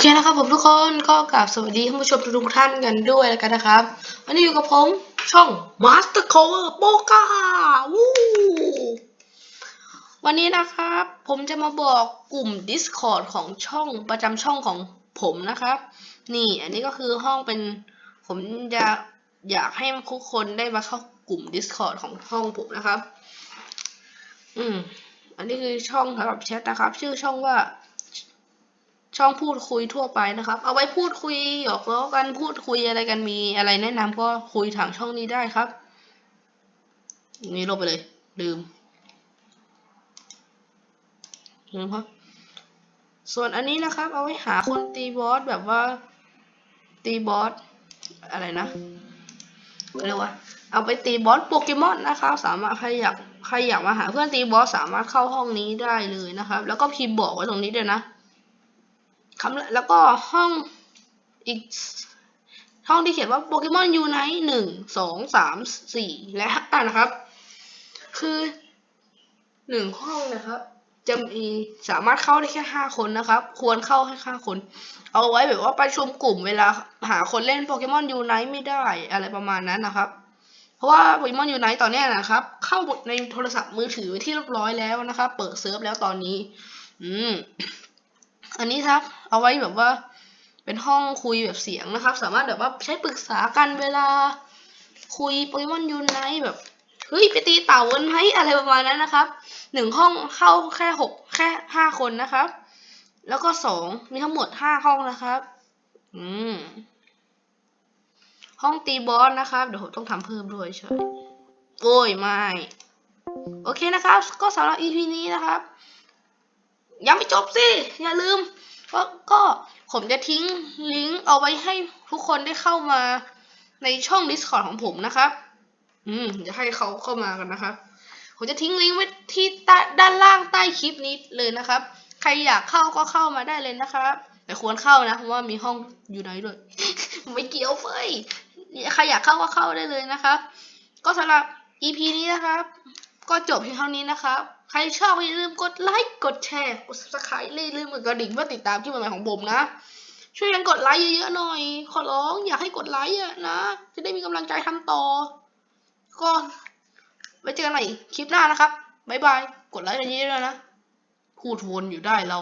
เคนะครับผมทุกคนก็กราบสวัสดีท่านผู้ชมทุกท่านกันด้วยแล้วกันนะครับ วันนี้อยู่กับผมช่อง Master Cover p o k a วู้วันนี้นะครับ ผมจะมาบอกกลุ่ม Discord ของช่องประจำช่องของผมนะครับ นี่อันนี้ก็คือห้องเป็น ผมจะอยากให้ทุกคนได้มาเข้ากลุ่ม Discord ของห้องผมนะครับ อืมอันนี้คือช่องสำหรับแชทนะครับ ชื่อช่องว่า ช่องพูดคุยทั่วไปนะครับ เอาไว้พูดคุยหยอกล้อกันพูดคุยอะไรกันมีอะไรแนะนำก็คุยทางช่องนี้ได้ครับนี่ลบไปเลย ลืมลืมครับส่วนอันนี้นะครับ เอาไว้หาคนตีบอสแบบว่าตีบอสอะไรนะเรียกว่า เอาไปตีบอสโปเกมอนนะครับ สามารถใครอยากใครอยากมาหาเพื่อนตีบอสสามารถเข้าห้องนี้ได้เลยนะครับ แล้วก็พิมพ์บอกไว้ตรงนี้ด้วยนะ คำแล้วก็ห้องอีกห้องที่เขียนว่าโปเกมอนยูไนท์หนึ่งสองสามสี่และห้านะครับ คือหนึ่งห้องนะครับ จะมีสามารถเข้าได้แค่ห้าคนนะครับ ควรเข้าให้ห้าคน เอาไว้แบบว่าประชุมกลุ่มเวลาหาคนเล่นโปเกมอนยูไนท์ไม่ได้อะไรประมาณนั้นนะครับเพราะว่าโปเกมอนยูไนท์ตอนนี้นะครับ เข้าในโทรศัพท์มือถือที่เรียบร้อยแล้วนะครับ เปิดเซิร์ฟแล้วตอนนี้ อืม อันนี้ครับ เอาไว้แบบว่าเป็นห้องคุยแบบเสียงนะครับ สามารถแบบว่าใช้ปรึกษากันเวลา คุยโปเกมอนยูไนแบบเฮ้ยไปตีเต่ากันไหมอะไรประมาณนั้นนะครับหนึ่งห้องเข้าแค่หกแค่ห้าคนนะครับ แล้วก็สองมีทั้งหมดห้าห้องนะครับ อืมห้องตีบอสนะครับ เดี๋ยวผมต้องทำเพิ่มด้วยใช่โอ้ยไม่ โอเคนะครับ ก็สำหรับ EP นี้นะครับ ยังไม่จบสิ อย่าลืมก็ก็ผมจะทิ้งลิงก์เอาไว้ให้ทุกคนได้เข้ามาในช่อง Discord ของผมนะครับ อืมจะให้เขาเข้ามากันนะครับ ผมจะทิ้งลิงก์ไว้ที่ใต้ด้านล่างใต้คลิปนี้เลยนะครับ ใครอยากเข้าก็เข้ามาได้เลยนะครับ แต่ควรเข้านะ เพราะว่ามีห้องอยู่ไหนด้วย ไม่เกี่ยวเฟยใครอยากเข้าก็เข้าได้เลยนะครับ ก็สำหรับ EP นี้นะครับ ก็จบเพียงเท่านี้นะครับ ใครชอบอย่าลืมกดไลค์ กดแชร์ กดซับสไครต์อย่าลืมกดกระดิ่งเพื่อติดตามคลิปใหม่ๆของผมนะ ช่วยกันกดไลค์เยอะๆหน่อย ขอร้องอยากให้กดไลค์อะนะ จะได้มีกำลังใจทำต่อ ก็ไว้เจอกันใหม่คลิปหน้านะครับ บ๊ายบาย กดไลค์กันเยอะๆนะ พูดวนอยู่ได้เรา